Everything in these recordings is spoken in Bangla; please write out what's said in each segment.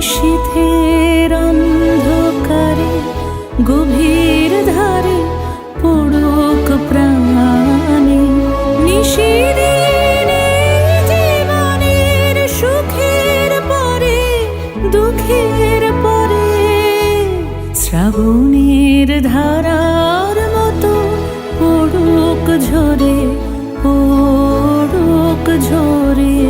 নিশীথের অন্ধকারে, গভীর ধারে পড়ুক প্রাণে। নিশিদিনে জীবনের সুখের পরে, দুঃখের পরে, শ্রাবণের ধারার মতো পড়ুক ঝরে পড়ুক ঝরে।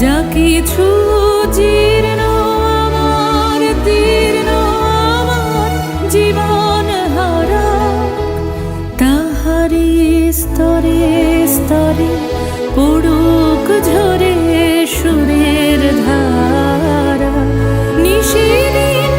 যা কিছু জীর্ণ আমার দীর্ণ আমার, জীবন হারা তাহারি স্তরে স্তরে পড়ুক ঝরে সুরের ধারা। নিশিদিন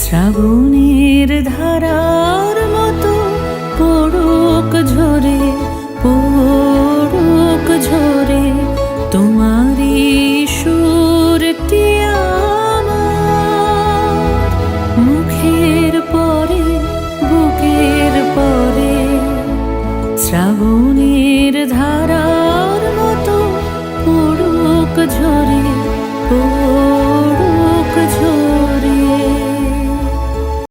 শ্রাবণের ধারার শ্রাবণের